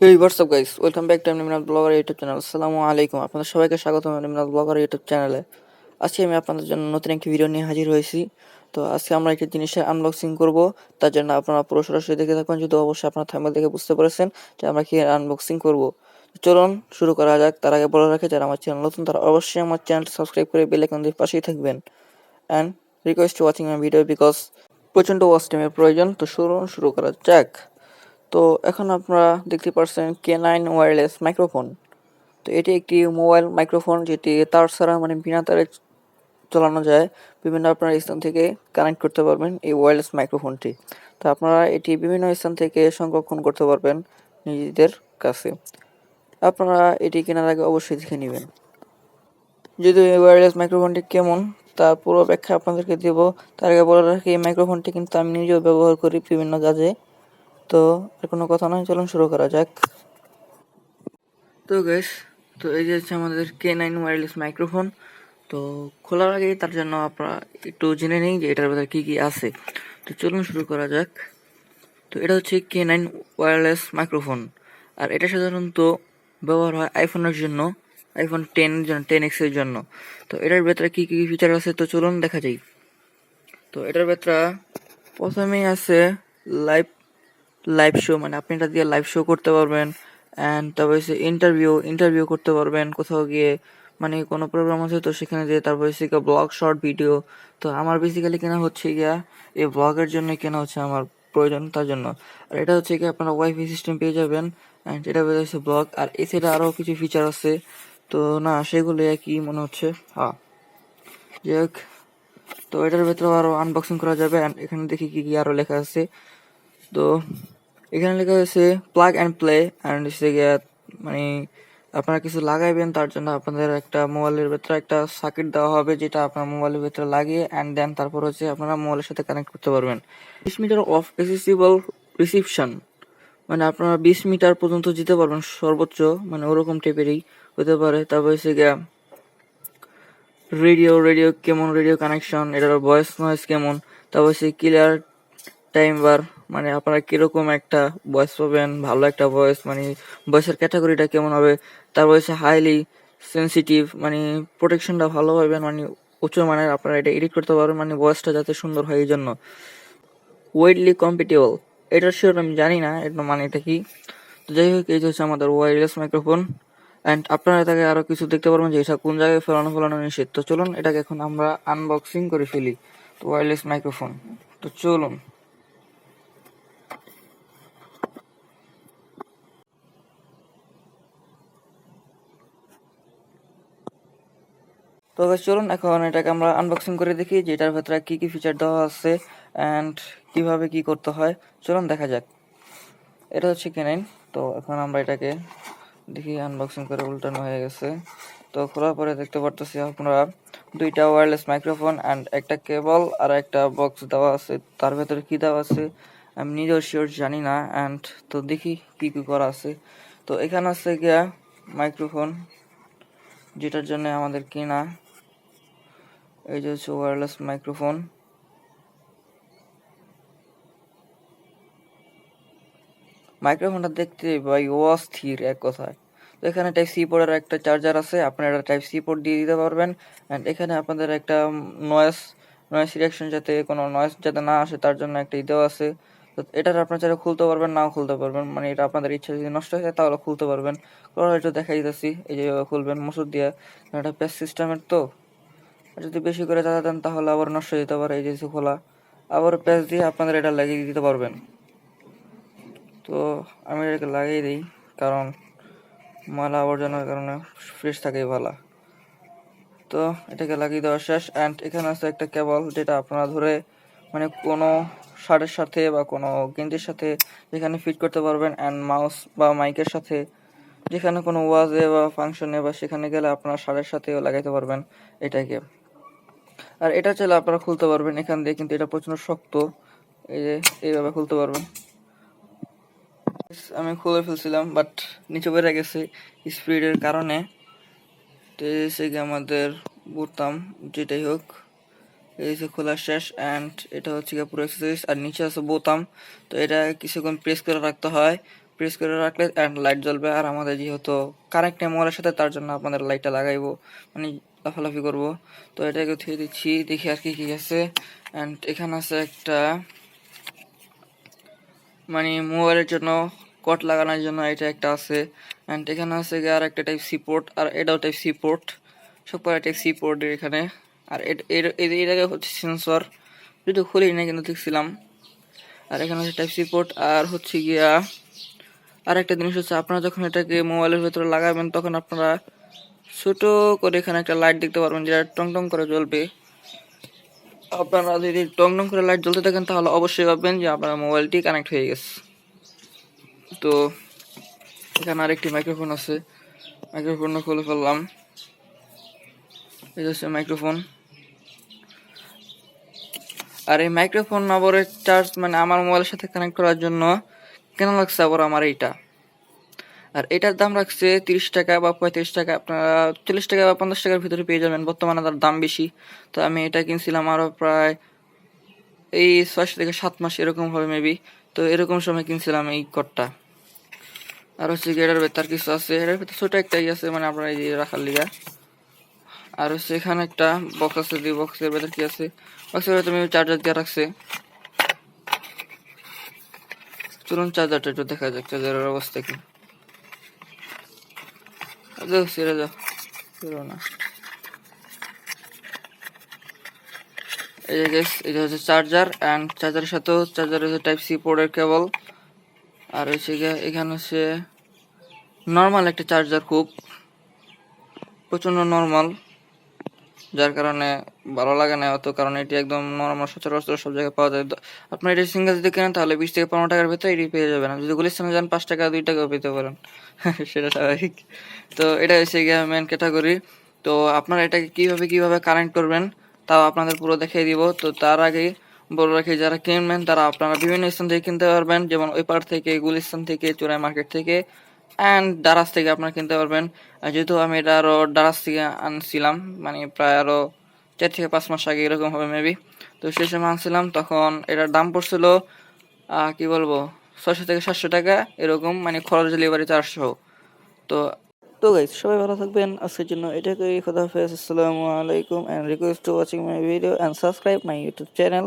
এই what's up guys welcome back to Nimnath blogger YouTube channel আসসালামু আলাইকুম আপনাদের সবাইকে স্বাগত নিমনাথ ব্লগার ইউটিউব চ্যানেলে আজকে আমি আপনাদের জন্য নতুন একটি ভিডিও নিয়ে হাজির হয়েছি। তো আজকে আমরা একটি জিনিসের আনবক্সিং করব। তার জন্য আপনারা পুরো সরাসরি দেখে থাকবেন যদি অবশ্যই আপনারা থাম্বনেল দেখে বুঝতে পেরেছেন যে আমরা কি আনবক্সিং করব। চলুন শুরু করা যাক। তার আগে বলে রাখে, যারা আমার চ্যানেল নতুন, তারা অবশ্যই আমার চ্যানেলটি সাবস্ক্রাইব করে বেল আইকন পাশেই থাকবেন। And request watching my video because প্রচণ্ড ওয়াচ টাইমের প্রয়োজন। তো শুরু শুরু করা যাক। তো এখন আপনারা দেখতে পাচ্ছেন কে নাইন ওয়্যারলেস মাইক্রোফোন তো এটি একটি মোবাইল মাইক্রোফোন যেটি তার ছাড়া মানে বিনা তারে চালানো যায়। বিভিন্ন আপনার স্থান থেকে কানেক্ট করতে পারবেন এই ওয়্যারলেস মাইক্রোফোনটি তো আপনারা এটি বিভিন্ন স্থান থেকে সংরক্ষণ করতে পারবেন নিজেদের কাছে। আপনারা এটি কেনার আগে অবশ্যই দেখে নেবেন। যদি এই ওয়্যারলেস মাইক্রোফোনটি কেমন, তার পুরো ব্যাখ্যা আপনাদেরকে দেবো। তার আগে বলে রাখি, এই মাইক্রোফোনটি কিন্তু আমি নিজেও ব্যবহার করি বিভিন্ন কাজে। তো আর কোনো কথা নয়, চলুন শুরু করা যাক। তো গ্যাস তো এই যে হচ্ছে আমাদের কে নাইন ওয়্যারলেস মাইক্রোফোন তো খোলার আগে তার জন্য আপনারা একটু জেনে নিই যে এটার ভেতরে কী কী আছে। তো চলুন শুরু করা যাক। তো এটা হচ্ছে কে নাইন ওয়্যারলেস মাইক্রোফোন আর এটা সাধারণত ব্যবহার হয় আইফোনের জন্য আইফোন টেন জন্য টেন এক্সের জন্য। তো এটার ভেতরে কী কী ফিচার আছে তো চলুন দেখা যাই। তো এটার ভেতরে প্রথমেই আছে লাইভ লাইভ শো মানে আপনি এটা দিয়ে লাইভ শো করতে পারবেন অ্যান্ড তারপর হচ্ছে ইন্টারভিউ ইন্টারভিউ করতে পারবেন কোথাও গিয়ে মানে কোনো প্রোগ্রাম আছে তো সেখানে দিয়ে তারপর হচ্ছে গিয়ে ব্লগ শর্ট ভিডিও তো আমার বেসিক্যালি কেনা হচ্ছে গিয়া, এই ব্লগের জন্য কেনা হচ্ছে আমার প্রয়োজন, তার জন্য। আর এটা হচ্ছে কি আপনারা ওয়াইফাই সিস্টেম পেয়ে যাবেন অ্যান্ড এটা বের হচ্ছে ব্লগ আর এছাড়া আরও কিছু ফিচার আছে, তো না সেগুলো একই মনে হচ্ছে হ্যাঁ। যাই হোক, তো এটার ভেতরে আরও আনবক্সিং করা যাবে অ্যান্ড এখানে দেখি কি কি আরও লেখা আছে। তো এখানে লেখা হয়েছে প্লাগ অ্যান্ড প্লে অ্যান্ড হচ্ছে গিয়ে মানে আপনারা কিছু লাগাইবেন, তার জন্য আপনাদের একটা মোবাইলের ভেতরে একটা সার্কিট দেওয়া হবে, যেটা আপনার মোবাইলের ভেতরে লাগিয়ে অ্যান্ড দেন তারপর হচ্ছে আপনারা মোবাইলের সাথে কানেক্ট করতে পারবেন। বিশ মিটার অফ এসেসিবল রিসিপশন মানে আপনারা বিশ মিটার পর্যন্ত যেতে পারবেন সর্বোচ্চ মানে ওরকম টাইপেরই হতে পারে। তারপর হচ্ছে গিয়া রেডিও রেডিও কেমন রেডিও কানেকশন এটার ভয়েস নয়েজ কেমন? তারপর হচ্ছে ক্লিয়ার টাইম বার মানে আপনারা কীরকম একটা ভয়েস পাবেন, ভালো একটা ভয়েস মানে ভয়েসের ক্যাটাগরিটা কেমন হবে, তার হচ্ছে হাইলি সেন্সিটিভ মানে প্রোটেকশনটা ভালো পাবেন মানে উঁচু মানের আপনারা এটা এডিট করতে পারবেন মানে ভয়েসটা যাতে সুন্দর হয় এই জন্য ওয়েডলি কম্পিটেবল এটার শিওর আমি জানি না এটা মানে এটা কি? তো যাই হোক, এই হচ্ছে আমাদের ওয়্যারলেস মাইক্রোফোন অ্যান্ড আপনারা এটাকে আরও কিছু দেখতে পারবেন যে এটা কোন জায়গায় ফেলানো ফেলানো নিষেধ। তো চলুন, এটাকে এখন আমরা আনবক্সিং করে ফেলি, তো ওয়্যারলেস মাইক্রোফোন তো চলুন। তো চলুন এখন এটাকে আমরা আনবক্সিং করে দেখি যে এটার ভেতরে কি কি ফিচার দেওয়া আছে অ্যান্ড কীভাবে কি করতে হয়। চলুন দেখা যাক। এটা হচ্ছে কেনাইন তো এখন আমরা এটাকে দেখি আনবক্সিং করে উল্টানো হয়ে গেছে। তো খোলার পরে দেখতে পারতেছি আপনারা দুইটা ওয়্যারলেস মাইক্রোফোন অ্যান্ড একটা কেবল আর একটা বক্স দেওয়া আছে। তার ভেতরে কি দেওয়া আছে, আমি নিজেও শিওর জানি না অ্যান্ড তো দেখি কি কি করা আছে। তো এখানে আছে গিয়া মাইক্রোফোন যেটার জন্য আমাদের কেনা এই যে হচ্ছে ওয়্যারলেস মাইক্রোফোন মাইক্রোফোনটা দেখতে ভাই অস্থির এক কথায়। তো এখানে টাইপ সি পোর্টের একটা চার্জার আছে আপনারা টাইপ সি পোর্ট দিয়ে দিতে পারবেন। অ্যান্ড এখানে আপনাদের একটা নয়েস নয়েস রিয়াকশন যাতে কোনো নয়েস যাতে না আসে, তার জন্য একটা ইদেও আছে। তো এটার আপনারা চাইলে খুলতে পারবেন, নাও খুলতে পারবেন। মানে এটা আপনাদের ইচ্ছা যদি নষ্ট হয়ে যায়, তাহলে খুলতে পারবেন। করার একটু দেখা দিতেছি। এই যে খুলবেন, মসুর দিয়ে। এটা প্যাস সিস্টেমের তো। আর যদি বেশি করে দাদা দেন, তাহলে আবার নষ্ট যেতে পারে এই যে খোলা আবার প্যাচ দিয়ে আপনাদের এটা লাগিয়ে দিতে পারবেন। তো আমি এটাকে লাগিয়ে দিই, কারণ ময়লা আবর্জনার কারণে ফ্রেশ থাকে ভালো। তো এটাকে লাগিয়ে দেওয়া শেষ। অ্যান্ড এখানে আছে একটা কেবল যেটা আপনারা ধরে মানে কোনো শার্টের সাথে বা কোনো গেঞ্জির সাথে যেখানে ফিট করতে পারবেন অ্যান্ড মাউস বা মাইকের সাথে, যেখানে কোনো ওয়াজে বা ফাংশনে বা সেখানে গেলে আপনারা শার্টের সাথেও লাগাইতে পারবেন এটাকে। আর এটা চাইলে আপনারা খুলতে পারবেন এখান দিয়ে, কিন্তু এটা প্রচণ্ড শক্ত। এই যে, এইভাবে খুলতে পারবেন। আমি খুলে ফেলছিলাম বাট নিচে বেড়ে গেছে স্পিডের কারণে। তো আমাদের বোতাম যেটাই হোক। এই যে খোলা শেষ অ্যান্ড এটা হচ্ছে পুরো এক্সারসাইজ আর নিচে আছে বোতাম। তো এটা কিছুক্ষণ প্রেস করে রাখতে হয়। প্রেস করে রাখলে লাইট জ্বলবে। আর আমাদের যেহেতু কারেন্ট নেই মোবাইলের সাথে, তার জন্য আপনাদের লাইটটা লাগাইবো। মানে লাফালাফি করব। তো এটাকে থুয়ে দিচ্ছি। দেখি আর কি কি আছে। অ্যান্ড এখানে আছে একটা মানে মোবাইলের জন্য কট লাগানোর জন্য এটা একটা আছে। অ্যান্ড এখানে আছে আর একটা টাইপ সি পোর্ট আর এটাও টাইপ সি পোর্ট সব কটা টাইপ সি পোর্ট এখানে। আর এটাকে হচ্ছে সেন্সর যদি খুলেই না কিন্তু দেখছিলাম। আর এখানে হচ্ছে টাইপ সি পোর্ট আর হচ্ছে গিয়া আর একটা জিনিস হচ্ছে, আপনারা যখন এটাকে মোবাইলের ভেতরে লাগাবেন, তখন আপনারা ছোট করে এখানে একটা লাইট দেখতে পারবেন যেটা টং টং করে জ্বলবে। আপনারা যদি টং টং করে লাইট জ্বলতে থাকেন, তাহলে অবশ্যই ভাববেন যে আপনার মোবাইলটি কানেক্ট হয়ে গেছে। তো, এখানে আরেকটি মাইক্রোফোন আছে। মাইক্রোফোনটা খুলে ফেললাম। এটা হচ্ছে মাইক্রোফোন আর এই মাইক্রোফোন আবারের চার্জ মানে আমার মোবাইলের সাথে কানেক্ট করার জন্য কেন লাগছে আবার আমার এইটা? আর এটার দাম রাখছে তিরিশ টাকা বা পঁয়ত্রিশ টাকা। আপনারা চল্লিশ টাকা বা পঞ্চাশ টাকার ভিতরে পেয়ে যাবেন, বর্তমানে তার দাম বেশি। তো আমি এটা কিনছিলাম আরও প্রায় এই ছয়শো থেকে সাত মাস এরকম হবে মেবি তো এরকম সময় কিনছিলাম এই কটটা আর হচ্ছে কি এটার ভেতর কিছু আছে। এটার ভেতর ছোট একটাই আছে মানে আপনার এই রাখার লিগা। আর হচ্ছে এখানে একটা বক্স আছে, দুই বক্সের ভেতর কি আছে? বক্সের ভেতর চার্জার দিয়ে রাখছে। চলুন চার্জারটা একটু দেখা যাক, চার্জারের অবস্থা কি। ছেড়ে এটা হচ্ছে চার্জার সাথেও চার্জার হচ্ছে টাইপ সি কেবল আর হচ্ছে এখানে হচ্ছে নর্মাল একটা চার্জার খুব নর্মাল যার কারণে ভালো লাগে না অত কারণ এটি একদম নর্মাল সচরাচর সব জায়গায় পাওয়া যায়। আপনার এটি সিঙ্গেল যদি কেনেন, তাহলে বিশ থেকে পনেরো টাকার ভেতরে এটি পেয়ে যাবেন। যদি গুলিস্তানে যান, পাঁচ টাকা, দুই টাকাও পেতে পারেন। সেটা স্বাভাবিক। তো এটা হচ্ছে গিয়ে মেন ক্যাটাগরি তো আপনারা এটাকে কীভাবে কীভাবে কানেক্ট করবেন, তাও আপনাদের পুরো দেখিয়ে দিব। তো তার আগে বলে রাখি, যারা কিনবেন, তারা আপনারা বিভিন্ন স্থান থেকে কিনতে পারবেন। যেমন ওই পার থেকে, গুলিস্তান থেকে, চোরাই মার্কেট থেকে। অ্যান্ড ডারাস থেকে আপনারা কিনতে পারবেন। যেহেতু আমি এটা আরও ডারাস থেকে আনছিলাম মানে প্রায় আরও চার থেকে পাঁচ মাস আগে এরকম হবে মেবি তো সেই সময় আনছিলাম, তখন এটার দাম পড়ছিল কি বলব, ছয়শো থেকে সাতশো টাকা, এরকম মানে খরচ ডেলিভারি চারশো। তো তো গাইস সবাই ভালো থাকবেন। আজকের জন্য কথা হাফেজ, আসসালামু আলাইকুম and request to watching my video and subscribe my YouTube channel